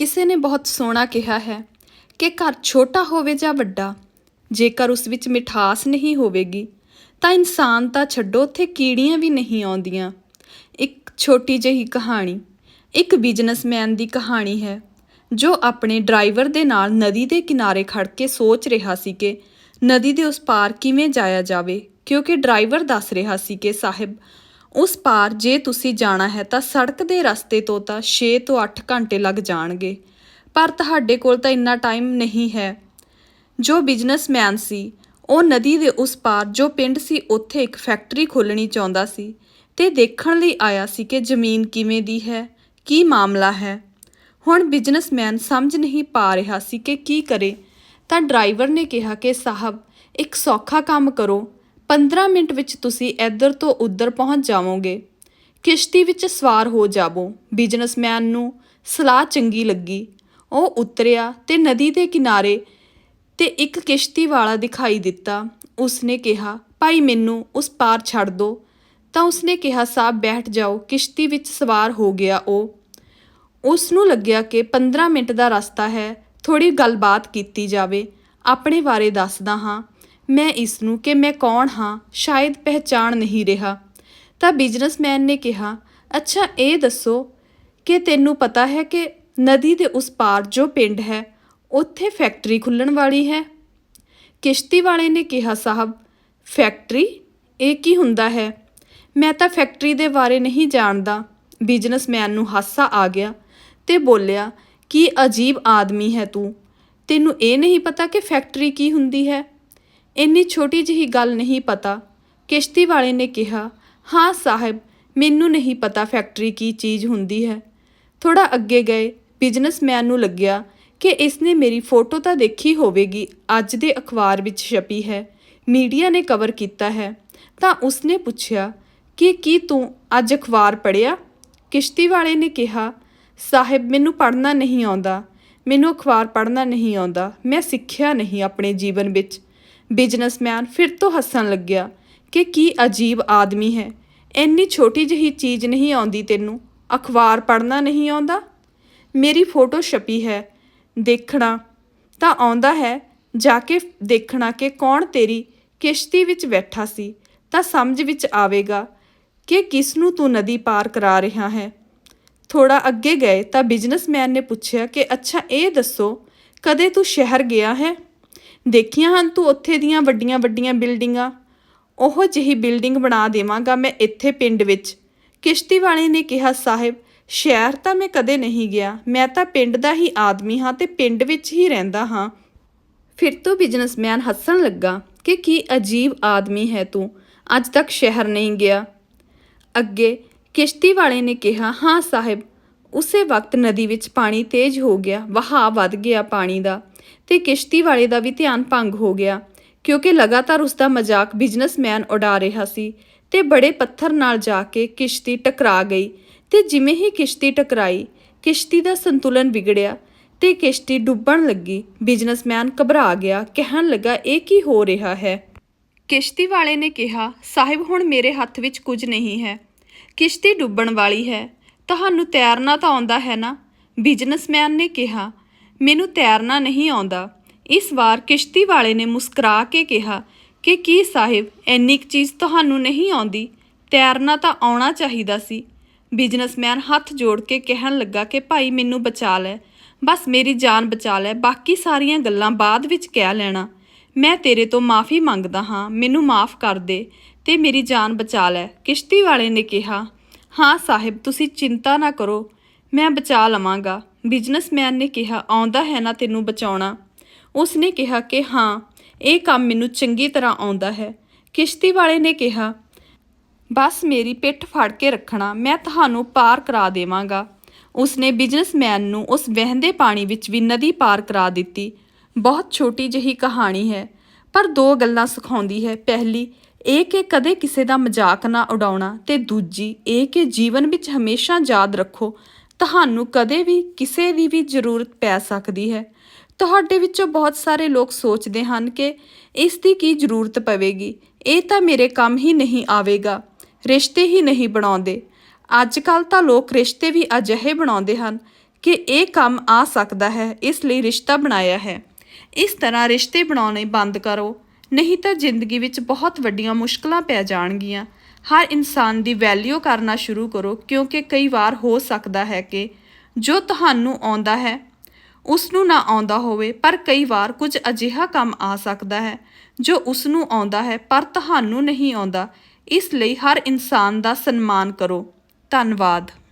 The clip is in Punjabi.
ਕਿਸੇ ਨੇ ਬਹੁਤ ਸੋਹਣਾ ਕਿਹਾ ਹੈ ਕਿ ਘਰ ਛੋਟਾ ਹੋਵੇ ਜਾਂ ਵੱਡਾ, ਜੇਕਰ ਉਸ ਵਿੱਚ ਮਿਠਾਸ ਨਹੀਂ ਹੋਵੇਗੀ, ਤਾਂ ਇਨਸਾਨ ਤਾਂ ਛੱਡੋ, ਉੱਥੇ ਕੀੜੀਆਂ ਵੀ ਨਹੀਂ ਆਉਂਦੀਆਂ। ਇੱਕ ਛੋਟੀ ਜਿਹੀ ਕਹਾਣੀ, ਇੱਕ ਬਿਜ਼ਨਸਮੈਨ ਦੀ ਕਹਾਣੀ ਹੈ, ਜੋ ਆਪਣੇ ਡਰਾਈਵਰ ਦੇ ਨਾਲ ਨਦੀ ਦੇ ਕਿਨਾਰੇ ਖੜ ਕੇ ਸੋਚ ਰਿਹਾ ਸੀ ਕਿ ਨਦੀ ਦੇ ਉਸ ਪਾਰ ਕਿਵੇਂ ਜਾਇਆ ਜਾਵੇ, ਕਿਉਂਕਿ ਡਰਾਈਵਰ ਦੱਸ ਰਿਹਾ ਸੀ ਕਿ ਸਾਹਿਬ ਉਸ ਪਾਰ ਜੇ ਤੁਸੀਂ ਜਾਣਾ ਹੈ ਤਾਂ ਸੜਕ ਦੇ ਰਸਤੇ ਤੋਂ ਤਾਂ 6 ਤੋਂ 8 ਘੰਟੇ ਲੱਗ ਜਾਣਗੇ। ਪਰ ਤੁਹਾਡੇ ਕੋਲ ਤਾਂ ਇੰਨਾ ਟਾਈਮ ਨਹੀਂ ਹੈ। ਜੋ ਬਿਜ਼ਨਸਮੈਨ ਸੀ, ਉਹ ਨਦੀ ਦੇ ਉਸ ਪਾਰ ਜੋ ਪਿੰਡ ਸੀ, ਉੱਥੇ ਇੱਕ ਫੈਕਟਰੀ ਖੋਲਣੀ ਚਾਹੁੰਦਾ ਸੀ ਤੇ ਦੇਖਣ ਲਈ ਆਇਆ ਸੀ ਕਿ ਜ਼ਮੀਨ ਕਿਵੇਂ ਦੀ ਹੈ, ਕੀ ਮਾਮਲਾ ਹੈ। ਹੁਣ ਬਿਜ਼ਨਸਮੈਨ ਸਮਝ ਨਹੀਂ ਪਾ ਰਿਹਾ ਸੀ ਕਿ ਕੀ ਕਰੇ। ਤਾਂ ਡਰਾਈਵਰ ਨੇ ਕਿਹਾ ਕਿ, ਸਾਹਿਬ, ਇੱਕ ਸੌਖਾ ਕੰਮ ਕਰੋ 15 ਮਿੰਟ ਵਿੱਚ ਤੁਸੀਂ ਇੱਧਰ ਤੋਂ ਉੱਧਰ ਪਹੁੰਚ ਜਾਵੋਗੇ। ਕਿਸ਼ਤੀ ਵਿੱਚ ਸਵਾਰ ਹੋ ਜਾਵੋ। ਬਿਜ਼ਨਸਮੈਨ ਨੂੰ ਸਲਾਹ ਚੰਗੀ ਲੱਗੀ। ਉਹ ਉਤਰਿਆ ਤੇ ਨਦੀ ਦੇ ਕਿਨਾਰੇ ਤੇ ਇੱਕ ਕਿਸ਼ਤੀ ਵਾਲਾ ਦਿਖਾਈ ਦਿੱਤਾ। ਉਸਨੇ ਕਿਹਾ, ਭਾਈ, ਮੈਨੂੰ ਉਸ ਪਾਰ ਛੱਡ ਦੋ। ਤਾਂ ਉਸਨੇ ਕਿਹਾ ਸਾਹਿਬ ਬੈਠ ਜਾਓ। ਕਿਸ਼ਤੀ ਵਿੱਚ ਸਵਾਰ ਹੋ ਗਿਆ ਉਹ। ਉਸ ਨੂੰ ਲੱਗਿਆ ਕਿ 15 ਮਿੰਟ ਦਾ ਰਸਤਾ ਹੈ। ਥੋੜੀ ਗੱਲਬਾਤ ਕੀਤੀ ਜਾਵੇ। ਆਪਣੇ ਬਾਰੇ ਦੱਸਦਾ ਹਾਂ। ਮੈਂ ਇਸ ਨੂੰ ਕਿ ਮੈਂ ਕੌਣ ਹਾਂ, ਸ਼ਾਇਦ ਪਹਿਚਾਣ ਨਹੀਂ ਰਿਹਾ। ਤਾਂ ਬਿਜ਼ਨਸਮੈਨ ਨੇ ਕਿਹਾ, ਅੱਛਾ, ਇਹ ਦੱਸੋ ਕਿ ਤੈਨੂੰ ਪਤਾ ਹੈ ਕਿ ਨਦੀ ਦੇ ਉਸ ਪਾਰ ਜੋ ਪਿੰਡ ਹੈ, ਉੱਥੇ ਫੈਕਟਰੀ ਖੁੱਲਣ ਵਾਲੀ ਹੈ? ਕਿਸ਼ਤੀ ਵਾਲੇ ਨੇ ਕਿਹਾ, ਸਾਹਿਬ, ਫੈਕਟਰੀ? ਇਹ ਕੀ ਹੁੰਦਾ ਹੈ? ਮੈਂ ਤਾਂ ਫੈਕਟਰੀ ਦੇ ਬਾਰੇ ਨਹੀਂ ਜਾਣਦਾ। ਬਿਜ਼ਨਸਮੈਨ ਨੂੰ ਹਾਸਾ ਆ ਗਿਆ ਤੇ ਬੋਲਿਆ, ਕੀ ਅਜੀਬ ਆਦਮੀ ਹੈ ਤੂੰ? ਤੈਨੂੰ ਇਹ ਨਹੀਂ ਪਤਾ ਕਿ ਫੈਕਟਰੀ ਕੀ ਹੁੰਦੀ ਹੈ? ਇੰਨੀ ਛੋਟੀ ਜਿਹੀ ਗੱਲ ਨਹੀਂ ਪਤਾ। ਕਿਸ਼ਤੀ ਵਾਲੇ ਨੇ ਕਿਹਾ, ਹਾਂ ਸਾਹਿਬ, ਮੈਨੂੰ ਨਹੀਂ ਪਤਾ ਫੈਕਟਰੀ ਕੀ ਚੀਜ਼ ਹੁੰਦੀ ਹੈ। ਥੋੜਾ ਅੱਗੇ ਗਏ, ਬਿਜ਼ਨਸਮੈਨ ਨੂੰ ਲੱਗਿਆ ਕਿ ਇਸ ਨੇ ਮੇਰੀ ਫੋਟੋ ਤਾਂ ਦੇਖੀ ਹੋਵੇਗੀ, ਅੱਜ ਦੇ ਅਖਬਾਰ ਵਿੱਚ ਛਪੀ ਹੈ, ਮੀਡੀਆ ਨੇ ਕਵਰ ਕੀਤਾ ਹੈ। ਤਾਂ ਉਸਨੇ ਪੁੱਛਿਆ, ਕਿ, ਕੀ ਤੂੰ ਅੱਜ ਅਖਬਾਰ ਪੜ੍ਹਿਆ? ਕਿਸ਼ਤੀ ਵਾਲੇ ਨੇ ਕਿਹਾ, ਸਾਹਿਬ, ਮੈਨੂੰ ਪੜ੍ਹਨਾ ਨਹੀਂ ਆਉਂਦਾ। ਮੈਨੂੰ ਅਖਬਾਰ ਪੜ੍ਹਨਾ ਨਹੀਂ ਆਉਂਦਾ। ਮੈਂ ਸਿੱਖਿਆ ਨਹੀਂ ਆਪਣੇ ਜੀਵਨ ਵਿੱਚ। ਬਿਜ਼ਨਸਮੈਨ ਫਿਰ ਤੋਂ ਹੱਸਣ ਲੱਗਿਆ ਕਿ ਕੀ ਅਜੀਬ ਆਦਮੀ ਹੈ। ਇੰਨੀ ਛੋਟੀ ਜਿਹੀ ਚੀਜ਼ ਨਹੀਂ ਆਉਂਦੀ ਤੈਨੂੰ। ਅਖਬਾਰ ਪੜ੍ਹਨਾ ਨਹੀਂ ਆਉਂਦਾ। ਮੇਰੀ ਫੋਟੋ ਛਪੀ ਹੈ। ਦੇਖਣਾ ਤਾਂ ਆਉਂਦਾ ਹੈ। ਜਾ ਕੇ ਦੇਖਣਾ ਕਿ ਕੌਣ ਤੇਰੀ ਕਿਸ਼ਤੀ ਵਿੱਚ ਬੈਠਾ ਸੀ ਤਾਂ ਸਮਝ ਵਿੱਚ ਆਵੇਗਾ ਕਿ ਕਿਸ ਨੂੰ ਤੂੰ ਨਦੀ ਪਾਰ ਕਰਾ ਰਿਹਾ ਹੈ। ਥੋੜਾ ਅੱਗੇ ਗਏ ਤਾਂ ਬਿਜ਼ਨਸਮੈਨ ਨੇ ਪੁੱਛਿਆ ਕਿ ਅੱਛਾ, ਇਹ ਦੱਸੋ, ਕਦੇ ਤੂੰ ਸ਼ਹਿਰ ਗਿਆ ਹੈ? ਦੇਖੀਆਂ ਹਨ ਤੂੰ ਉੱਥੇ ਦੀਆਂ ਵੱਡੀਆਂ ਵੱਡੀਆਂ ਬਿਲਡਿੰਗਾਂ? ਉਹੋ ਜਿਹੀ ਬਿਲਡਿੰਗ ਬਣਾ ਦੇਵਾਂਗਾ ਮੈਂ ਇੱਥੇ ਪਿੰਡ ਵਿੱਚ। ਕਿਸ਼ਤੀ ਵਾਲੇ ਨੇ ਕਿਹਾ, ਸਾਹਿਬ, ਸ਼ਹਿਰ ਤਾਂ ਮੈਂ ਕਦੇ ਨਹੀਂ ਗਿਆ। ਮੈਂ ਤਾਂ ਪਿੰਡ ਦਾ ਹੀ ਆਦਮੀ ਹਾਂ ਤੇ ਪਿੰਡ ਵਿੱਚ ਹੀ ਰਹਿੰਦਾ ਹਾਂ। ਫਿਰ ਤੋਂ ਬਿਜ਼ਨਸਮੈਨ ਹੱਸਣ ਲੱਗਾ ਕਿ ਕੀ ਅਜੀਬ ਆਦਮੀ ਹੈ ਤੂੰ। ਅੱਜ ਤੱਕ ਸ਼ਹਿਰ ਨਹੀਂ ਗਿਆ। ਅੱਗੇ ਕਿਸ਼ਤੀ ਵਾਲੇ ਨੇ ਕਿਹਾ, ਹਾਂ, ਸਾਹਿਬ, ਉਸੇ ਵਕਤ ਨਦੀ ਵਿੱਚ ਪਾਣੀ ਤੇਜ਼ ਹੋ ਗਿਆ। ਵਹਾਅ ਵੱਧ ਗਿਆ ਪਾਣੀ ਦਾ। ਤੇ ਕਿਸ਼ਤੀ ਵਾਲੇ ਦਾ ਵੀ ਧਿਆਨ ਭੰਗ ਹੋ ਗਿਆ, ਕਿਉਂਕਿ ਲਗਾਤਾਰ ਉਸ ਦਾ ਮਜ਼ਾਕ ਬਿਜ਼ਨਸਮੈਨ ਉਡਾ ਰਿਹਾ ਸੀ ਤੇ ਬੜੇ ਪੱਥਰ ਨਾਲ ਜਾ ਕੇ ਕਿਸ਼ਤੀ ਟਕਰਾ ਗਈ ਤੇ ਜਿਵੇਂ ਹੀ ਕਿਸ਼ਤੀ ਟਕਰਾਈ, ਕਿਸ਼ਤੀ ਦਾ ਸੰਤੁਲਨ ਵਿਗੜਿਆ ਤੇ ਕਿਸ਼ਤੀ ਡੁੱਬਣ ਲੱਗੀ। ਬਿਜ਼ਨਸਮੈਨ ਘਬਰਾ ਗਿਆ, ਕਹਿਣ ਲੱਗਾ, ਇਹ ਕੀ ਹੋ ਰਿਹਾ ਹੈ? ਕਿਸ਼ਤੀ ਵਾਲੇ ਨੇ ਕਿਹਾ, ਸਾਹਿਬ, ਹੁਣ ਮੇਰੇ ਹੱਥ ਵਿੱਚ ਕੁਝ ਨਹੀਂ ਹੈ। ਕਿਸ਼ਤੀ ਡੁੱਬਣ ਵਾਲੀ ਹੈ। ਤੁਹਾਨੂੰ ਤੈਰਨਾ ਤਾਂ ਆਉਂਦਾ ਹੈ ਨਾ? ਬਿਜ਼ਨਸਮੈਨ ਨੇ ਕਿਹਾ ਮੈਨੂੰ ਤੈਰਨਾ ਨਹੀਂ ਆਉਂਦਾ। ਇਸ ਵਾਰ ਕਿਸ਼ਤੀ ਵਾਲੇ ਨੇ ਮੁਸਕਰਾ ਕੇ ਕਿਹਾ ਕਿ ਕੀ ਸਾਹਿਬ, ਇੰਨੀ ਕੁ ਚੀਜ਼ ਤੁਹਾਨੂੰ ਨਹੀਂ ਆਉਂਦੀ? ਤੈਰਨਾ ਤਾਂ ਆਉਣਾ ਚਾਹੀਦਾ ਸੀ। ਬਿਜ਼ਨਸਮੈਨ ਹੱਥ ਜੋੜ ਕੇ ਕਹਿਣ ਲੱਗਾ ਕਿ ਭਾਈ ਮੈਨੂੰ ਬਚਾ ਲੈ। ਬਸ ਮੇਰੀ ਜਾਨ ਬਚਾ ਲੈ, ਬਾਕੀ ਸਾਰੀਆਂ ਗੱਲਾਂ ਬਾਅਦ ਵਿੱਚ ਕਹਿ ਲੈਣਾ। ਮੈਂ ਤੇਰੇ ਤੋਂ ਮਾਫੀ ਮੰਗਦਾ ਹਾਂ, ਮੈਨੂੰ ਮਾਫ ਕਰ ਦੇ ਤੇ ਮੇਰੀ ਜਾਨ ਬਚਾ ਲੈ, ਕਿਸ਼ਤੀ ਵਾਲੇ ਨੇ ਕਿਹਾ। ਹਾਂ ਸਾਹਿਬ, ਤੁਸੀਂ ਚਿੰਤਾ ਨਾ ਕਰੋ, ਮੈਂ ਬਚਾ ਲਵਾਂਗਾ। ਬਿਜ਼ਨਸਮੈਨ ਨੇ ਕਿਹਾ, ਆਉਂਦਾ ਹੈ ਨਾ ਤੈਨੂੰ ਬਚਾਉਣਾ? ਉਸ ਨੇ ਕਿਹਾ ਕਿ, ਹਾਂ, ਇਹ ਕੰਮ ਮੈਨੂੰ ਚੰਗੀ ਤਰ੍ਹਾਂ ਆਉਂਦਾ ਹੈ। ਕਿਸ਼ਤੀ ਵਾਲੇ ਨੇ ਕਿਹਾ, ਬਸ ਮੇਰੀ ਪਿੱਠ ਫੜ ਕੇ ਰੱਖਣਾ, ਮੈਂ ਤੁਹਾਨੂੰ ਪਾਰ ਕਰਾ ਦੇਵਾਂਗਾ। ਉਸਨੇ ਬਿਜ਼ਨਸਮੈਨ ਨੂੰ ਉਸ ਵਹਿੰਦੇ ਪਾਣੀ ਵਿੱਚ ਵੀ ਨਦੀ ਪਾਰ ਕਰਾ ਦਿੱਤੀ। ਬਹੁਤ ਛੋਟੀ ਜਿਹੀ ਕਹਾਣੀ ਹੈ, ਪਰ ਦੋ ਗੱਲਾਂ ਸਿਖਾਉਂਦੀ ਹੈ। ਪਹਿਲੀ, ਇਹ ਕਿ ਕਦੇ ਕਿਸੇ ਦਾ ਮਜ਼ਾਕ ਨਾ ਉਡਾਉਣਾ ਤੇ ਦੂਜੀ, ਇਹ ਕਿ ਜੀਵਨ ਵਿੱਚ ਹਮੇਸ਼ਾ ਯਾਦ ਰੱਖੋ ਤੁਹਾਨੂੰ ਕਦੇ ਵੀ ਕਿਸੇ ਦੀ ਵੀ ਜ਼ਰੂਰਤ ਪੈ ਸਕਦੀ ਹੈ। ਤੁਹਾਡੇ ਵਿੱਚੋਂ ਬਹੁਤ ਸਾਰੇ ਲੋਕ ਸੋਚਦੇ ਹਨ ਕਿ ਇਸ ਦੀ ਕੀ ਜ਼ਰੂਰਤ ਪਵੇਗੀ। ਇਹ ਤਾਂ ਮੇਰੇ ਕੰਮ ਹੀ ਨਹੀਂ ਆਵੇਗਾ, ਰਿਸ਼ਤੇ ਹੀ ਨਹੀਂ ਬਣਾਉਂਦੇ। ਅੱਜ ਕੱਲ ਤਾਂ ਲੋਕ ਰਿਸ਼ਤੇ ਵੀ ਅਜਿਹੇ ਬਣਾਉਂਦੇ ਹਨ ਕਿ ਇਹ ਕੰਮ ਆ ਸਕਦਾ ਹੈ, ਇਸ ਲਈ ਰਿਸ਼ਤਾ ਬਣਾਇਆ ਹੈ। ਇਸ ਤਰ੍ਹਾਂ ਰਿਸ਼ਤੇ ਬਣਾਉਣੇ ਬੰਦ ਕਰੋ, ਨਹੀਂ ਤਾਂ ਜ਼ਿੰਦਗੀ ਵਿੱਚ ਬਹੁਤ ਵੱਡੀਆਂ ਮੁਸ਼ਕਲਾਂ ਪੈ ਜਾਣਗੀਆਂ। ਹਰ ਇਨਸਾਨ ਦੀ ਵੈਲਿਊ ਕਰਨਾ ਸ਼ੁਰੂ ਕਰੋ, ਕਿਉਂਕਿ ਕਈ ਵਾਰ ਹੋ ਸਕਦਾ ਹੈ ਕਿ ਜੋ ਤੁਹਾਨੂੰ ਆਉਂਦਾ ਹੈ ਉਸ ਨੂੰ ਨਾ ਆਉਂਦਾ ਹੋਵੇ, ਪਰ ਕਈ ਵਾਰ ਕੁਝ ਅਜਿਹਾ ਕੰਮ ਆ ਸਕਦਾ ਹੈ ਜੋ ਉਸ ਨੂੰ ਆਉਂਦਾ ਹੈ, ਪਰ ਤੁਹਾਨੂੰ ਨਹੀਂ ਆਉਂਦਾ। ਇਸ ਲਈ ਹਰ ਇਨਸਾਨ ਦਾ ਸਨਮਾਨ ਕਰੋ। ਧੰਨਵਾਦ।